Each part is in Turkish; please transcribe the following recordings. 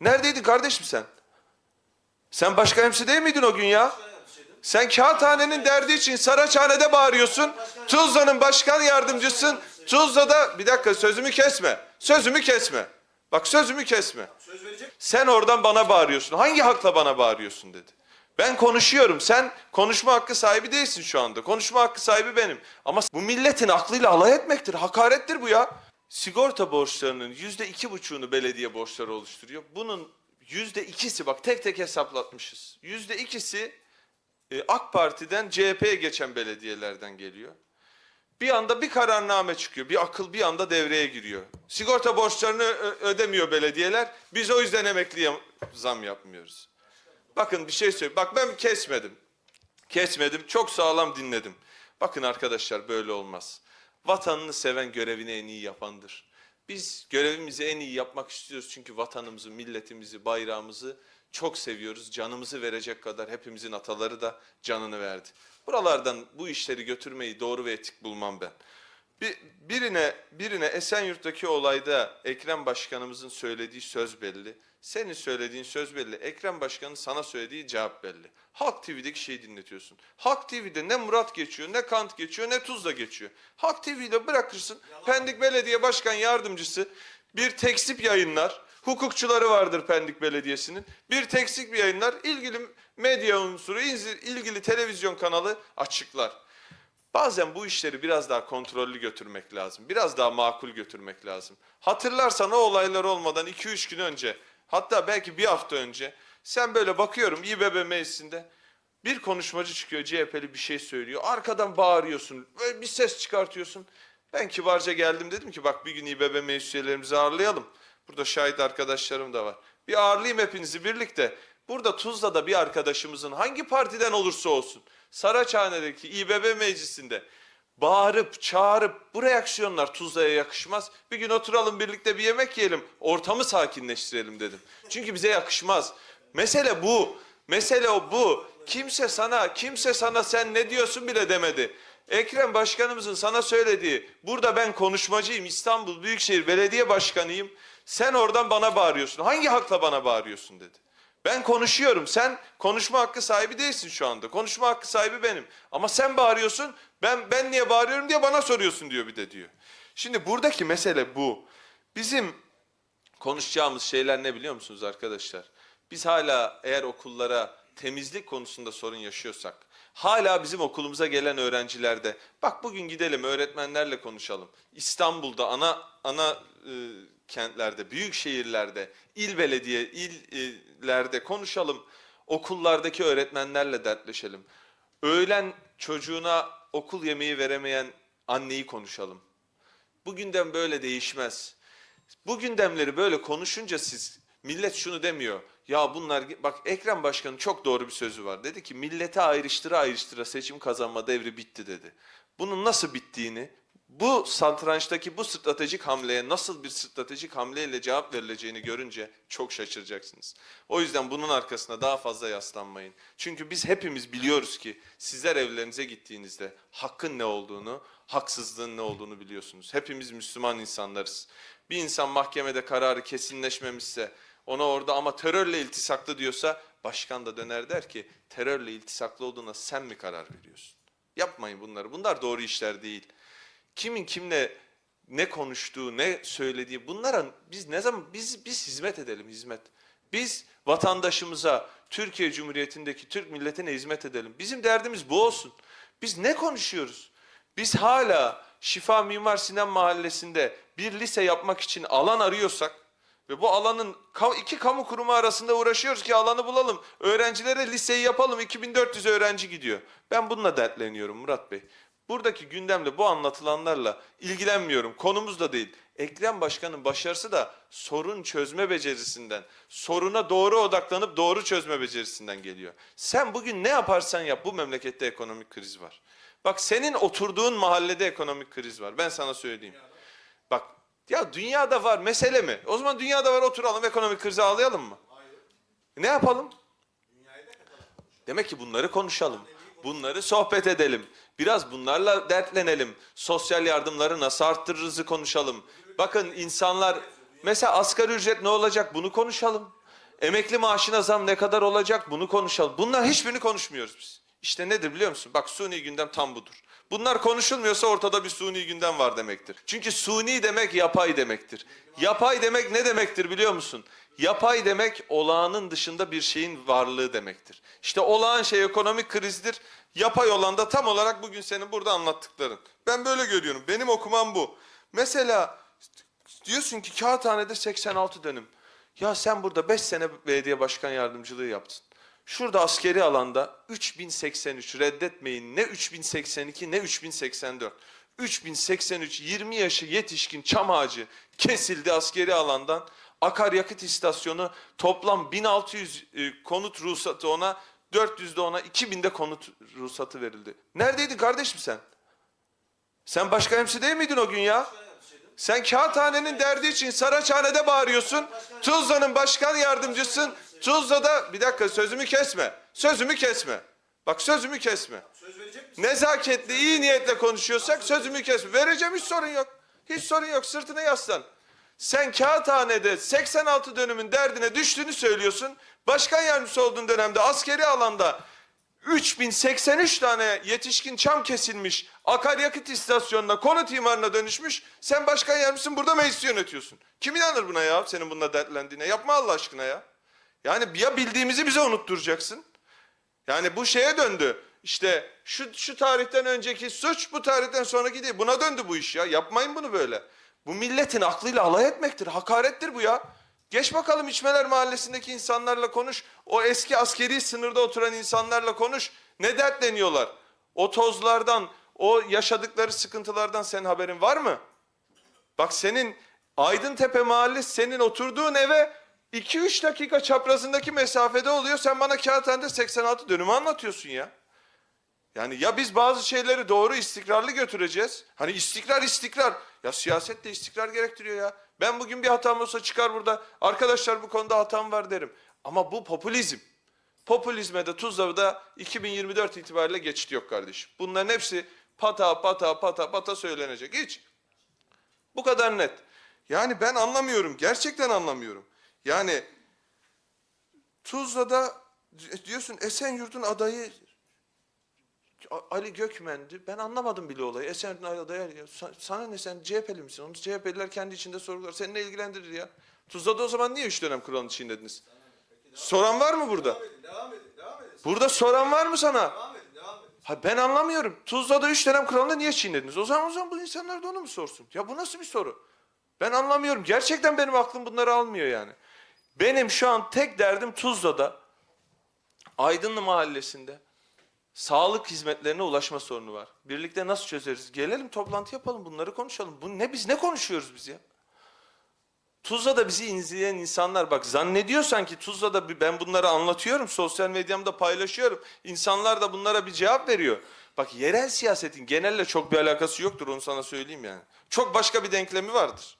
Neredeydin kardeşim sen? Sen başka hemşire değil miydin o gün ya? Sen kağıthanenin derdi için Saraçhane'de bağırıyorsun. Tuzla'nın başkan yardımcısın. Tuzla'da bir dakika sözümü kesme. Sözümü kesme. Bak sözümü kesme. Sen oradan bana bağırıyorsun. Hangi hakla bana bağırıyorsun dedi. Ben konuşuyorum. Sen konuşma hakkı sahibi değilsin şu anda. Konuşma hakkı sahibi benim. Ama bu milletin aklıyla alay etmektir. Hakarettir bu ya. Sigorta borçlarının yüzde iki buçuğunu belediye borçları oluşturuyor. Bunun yüzde ikisi bak tek tek hesaplatmışız. Yüzde ikisi e, AK Parti'den CHP'ye geçen belediyelerden geliyor. Bir anda bir kararname çıkıyor. Bir akıl bir anda devreye giriyor. Sigorta borçlarını ö- ödemiyor belediyeler. Biz o yüzden emekliye zam yapmıyoruz. Bakın bir şey söyleyeyim. Bak ben kesmedim. Kesmedim. Çok sağlam dinledim. Bakın arkadaşlar böyle olmaz. Vatanını seven görevini en iyi yapandır. Biz görevimizi en iyi yapmak istiyoruz çünkü vatanımızı, milletimizi, bayrağımızı çok seviyoruz. Canımızı verecek kadar hepimizin ataları da canını verdi. Buralardan bu işleri götürmeyi doğru ve etik bulmam ben. Bir, birine birine Esenyurt'taki olayda Ekrem Başkanımızın söylediği söz belli. Senin söylediğin söz belli. Ekrem Başkan'ın sana söylediği cevap belli. Halk TV'deki şeyi dinletiyorsun. Halk TV'de ne Murat geçiyor, ne Kant geçiyor, ne Tuzla geçiyor. Halk TV'de bırakırsın. Pendik Belediye Başkan Yardımcısı bir tekstip yayınlar. Hukukçuları vardır Pendik Belediyesi'nin. Bir tekstip yayınlar. ilgili medya unsuru, ilgili televizyon kanalı açıklar. Bazen bu işleri biraz daha kontrollü götürmek lazım. Biraz daha makul götürmek lazım. Hatırlarsan o olaylar olmadan 2-3 gün önce hatta belki bir hafta önce sen böyle bakıyorum İBB meclisinde bir konuşmacı çıkıyor CHP'li bir şey söylüyor. Arkadan bağırıyorsun. Böyle bir ses çıkartıyorsun. Ben kibarca geldim dedim ki bak bir gün İBB meclis üyelerimizi ağırlayalım. Burada şahit arkadaşlarım da var. Bir ağırlayayım hepinizi birlikte. Burada Tuzla'da bir arkadaşımızın hangi partiden olursa olsun Saraçhane'deki İBB meclisinde bağırıp çağırıp bu reaksiyonlar Tuzla'ya yakışmaz. Bir gün oturalım birlikte bir yemek yiyelim, ortamı sakinleştirelim dedim. Çünkü bize yakışmaz. Mesele bu. Mesele o bu. Kimse sana, kimse sana sen ne diyorsun bile demedi. Ekrem Başkanımızın sana söylediği, burada ben konuşmacıyım, İstanbul Büyükşehir Belediye Başkanıyım. Sen oradan bana bağırıyorsun. Hangi hakla bana bağırıyorsun dedi. Ben konuşuyorum. Sen konuşma hakkı sahibi değilsin şu anda. Konuşma hakkı sahibi benim. Ama sen bağırıyorsun. Ben ben niye bağırıyorum diye bana soruyorsun diyor bir de diyor. Şimdi buradaki mesele bu. Bizim konuşacağımız şeyler ne biliyor musunuz arkadaşlar? Biz hala eğer okullara temizlik konusunda sorun yaşıyorsak, hala bizim okulumuza gelen öğrencilerde, bak bugün gidelim öğretmenlerle konuşalım. İstanbul'da ana ana e, kentlerde, büyük şehirlerde, il belediye, illerde konuşalım. Okullardaki öğretmenlerle dertleşelim. Öğlen çocuğuna okul yemeği veremeyen anneyi konuşalım. Bu gündem böyle değişmez. Bu gündemleri böyle konuşunca siz millet şunu demiyor. Ya bunlar bak Ekrem Başkan'ın çok doğru bir sözü var. Dedi ki millete ayrıştıra ayrıştıra seçim kazanma devri bitti dedi. Bunun nasıl bittiğini, bu satrançtaki bu stratejik hamleye nasıl bir stratejik hamleyle cevap verileceğini görünce çok şaşıracaksınız. O yüzden bunun arkasına daha fazla yaslanmayın. Çünkü biz hepimiz biliyoruz ki sizler evlerinize gittiğinizde hakkın ne olduğunu, haksızlığın ne olduğunu biliyorsunuz. Hepimiz Müslüman insanlarız. Bir insan mahkemede kararı kesinleşmemişse ona orada ama terörle iltisaklı diyorsa başkan da döner der ki terörle iltisaklı olduğuna sen mi karar veriyorsun? Yapmayın bunları. Bunlar doğru işler değil. Kimin kimle ne konuştuğu, ne söylediği bunlara biz ne zaman biz biz hizmet edelim hizmet. Biz vatandaşımıza, Türkiye Cumhuriyeti'ndeki Türk milletine hizmet edelim. Bizim derdimiz bu olsun. Biz ne konuşuyoruz? Biz hala Şifa Mimar Sinan Mahallesi'nde bir lise yapmak için alan arıyorsak ve bu alanın iki kamu kurumu arasında uğraşıyoruz ki alanı bulalım. Öğrencilere liseyi yapalım. 2400 öğrenci gidiyor. Ben bununla dertleniyorum Murat Bey. Buradaki gündemle bu anlatılanlarla ilgilenmiyorum. Konumuz da değil. Ekrem Başkan'ın başarısı da sorun çözme becerisinden, soruna doğru odaklanıp doğru çözme becerisinden geliyor. Sen bugün ne yaparsan yap bu memlekette ekonomik kriz var. Bak senin oturduğun mahallede ekonomik kriz var. Ben sana söyleyeyim. Bak ya dünyada var mesele mi? O zaman dünyada var oturalım ekonomik krizi ağlayalım mı? Ne yapalım? Demek ki bunları konuşalım. Bunları sohbet edelim. Biraz bunlarla dertlenelim. Sosyal yardımları nasıl arttırırızı konuşalım. Bakın insanlar Mesela asgari ücret ne olacak bunu konuşalım. Emekli maaşına zam ne kadar olacak bunu konuşalım. Bunlar hiçbirini konuşmuyoruz biz. İşte nedir biliyor musun? Bak suni gündem tam budur. Bunlar konuşulmuyorsa ortada bir suni gündem var demektir. Çünkü suni demek yapay demektir. Yapay demek ne demektir biliyor musun? Yapay demek olağanın dışında bir şeyin varlığı demektir. İşte olağan şey ekonomik krizdir. Yapay olan da tam olarak bugün senin burada anlattıkların. Ben böyle görüyorum. Benim okumam bu. Mesela diyorsun ki kağıthanede 86 dönüm. Ya sen burada 5 sene belediye başkan yardımcılığı yaptın. Şurada askeri alanda 3083 reddetmeyin ne 3082 ne 3084. 3083 20 yaşı yetişkin çam ağacı kesildi askeri alandan. Akaryakıt istasyonu toplam 1600 e, konut ruhsatı ona 400 de ona 2000 de konut ruhsatı verildi. Neredeydin kardeşim sen? Sen başka emsi değil miydin o gün ya? Sen kağıthanenin derdi için Saraçhane'de bağırıyorsun. Tuzla'nın başkan yardımcısın. Tuzla'da bir dakika sözümü kesme. Sözümü kesme. Bak sözümü kesme. Söz verecek misin? Nezaketli, iyi niyetle konuşuyorsak sözümü kesme. Vereceğim hiç sorun yok. Hiç sorun yok. Sırtına yaslan. Sen kağıthanede 86 dönümün derdine düştüğünü söylüyorsun. Başkan yardımcısı olduğun dönemde askeri alanda 3083 tane yetişkin çam kesilmiş akaryakıt istasyonuna konut imarına dönüşmüş. Sen başkan yardımcısın burada meclisi yönetiyorsun. Kim inanır buna ya senin bununla dertlendiğine? Yapma Allah aşkına ya. Yani ya bildiğimizi bize unutturacaksın. Yani bu şeye döndü. İşte şu, şu tarihten önceki suç bu tarihten sonraki değil. Buna döndü bu iş ya. Yapmayın bunu böyle. Bu milletin aklıyla alay etmektir. Hakarettir bu ya. Geç bakalım İçmeler Mahallesi'ndeki insanlarla konuş. O eski askeri sınırda oturan insanlarla konuş. Ne dertleniyorlar? O tozlardan, o yaşadıkları sıkıntılardan senin haberin var mı? Bak senin Aydıntepe Mahallesi senin oturduğun eve 2-3 dakika çaprazındaki mesafede oluyor. Sen bana kağıthanede 86 dönümü anlatıyorsun ya. Yani ya biz bazı şeyleri doğru istikrarlı götüreceğiz. Hani istikrar istikrar. Ya siyaset de istikrar gerektiriyor ya. Ben bugün bir hatam olsa çıkar burada. Arkadaşlar bu konuda hatam var derim. Ama bu popülizm. Popülizme de Tuzla'da 2024 itibariyle geçit yok kardeşim. Bunların hepsi pata pata pata pata söylenecek. Hiç. Bu kadar net. Yani ben anlamıyorum. Gerçekten anlamıyorum. Yani Tuzla'da diyorsun Esenyurt'un adayı Ali Gökmen'di. Ben anlamadım bile olayı. Esenyurt'un adayı Sana ne sen CHP'li misin? Onu CHP'liler kendi içinde sorular. Seni ne ilgilendirir ya? Tuzla'da o zaman niye üç dönem kuralını çiğnediniz? Soran var mı burada? Devam edin, devam edin, devam edin. Burada soran var mı sana? Devam edin, devam edin. Ha ben anlamıyorum. Tuzla'da üç dönem kuralını niye çiğnediniz? O zaman o zaman bu insanlar da onu mu sorsun? Ya bu nasıl bir soru? Ben anlamıyorum. Gerçekten benim aklım bunları almıyor yani. Benim şu an tek derdim Tuzla'da Aydınlı Mahallesi'nde sağlık hizmetlerine ulaşma sorunu var. Birlikte nasıl çözeriz? Gelelim toplantı yapalım bunları konuşalım. Bu ne biz ne konuşuyoruz biz ya? Tuzla'da bizi izleyen insanlar bak zannediyor sanki Tuzla'da ben bunları anlatıyorum. Sosyal medyamda paylaşıyorum. İnsanlar da bunlara bir cevap veriyor. Bak yerel siyasetin genelle çok bir alakası yoktur onu sana söyleyeyim yani. Çok başka bir denklemi vardır.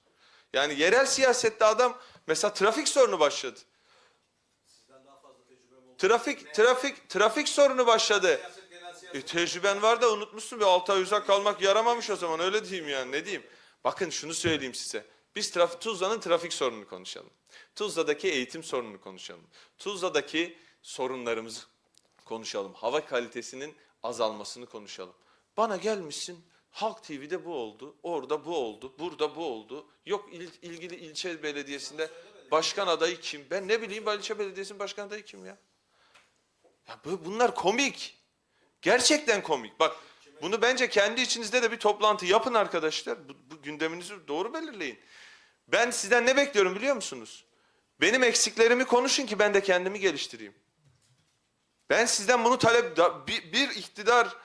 Yani yerel siyasette adam mesela trafik sorunu başladı. Trafik trafik trafik sorunu başladı. E, tecrüben var da unutmuşsun bir altı ay uzak kalmak yaramamış o zaman öyle diyeyim yani ne diyeyim. Bakın şunu söyleyeyim size. Biz trafik, Tuzla'nın trafik sorununu konuşalım. Tuzla'daki eğitim sorununu konuşalım. Tuzla'daki sorunlarımızı konuşalım. Hava kalitesinin azalmasını konuşalım. Bana gelmişsin Halk TV'de bu oldu, orada bu oldu, burada bu oldu. Yok il- ilgili ilçe belediyesinde başkan adayı kim? Ben ne bileyim ilçe belediyesinin başkan adayı kim ya? Ya bu- bunlar komik. Gerçekten komik. Bak bunu bence kendi içinizde de bir toplantı yapın arkadaşlar. Bu, bu gündeminizi doğru belirleyin. Ben sizden ne bekliyorum biliyor musunuz? Benim eksiklerimi konuşun ki ben de kendimi geliştireyim. Ben sizden bunu talep bir, bir iktidar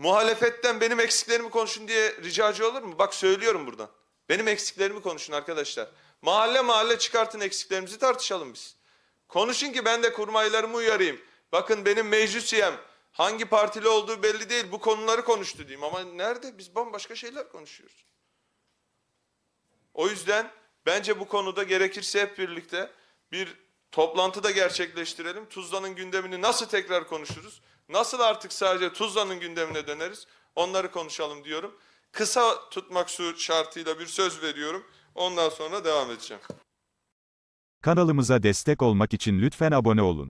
muhalefetten benim eksiklerimi konuşun diye ricacı olur mu? Bak söylüyorum buradan. Benim eksiklerimi konuşun arkadaşlar. Mahalle mahalle çıkartın eksiklerimizi tartışalım biz. Konuşun ki ben de kurmaylarımı uyarayım. Bakın benim meclis üyem hangi partili olduğu belli değil. Bu konuları konuştu diyeyim ama nerede? Biz bambaşka şeyler konuşuyoruz. O yüzden bence bu konuda gerekirse hep birlikte bir toplantı da gerçekleştirelim. Tuzla'nın gündemini nasıl tekrar konuşuruz? Nasıl artık sadece Tuzla'nın gündemine döneriz? Onları konuşalım diyorum. Kısa tutmak şartıyla bir söz veriyorum. Ondan sonra devam edeceğim. Kanalımıza destek olmak için lütfen abone olun.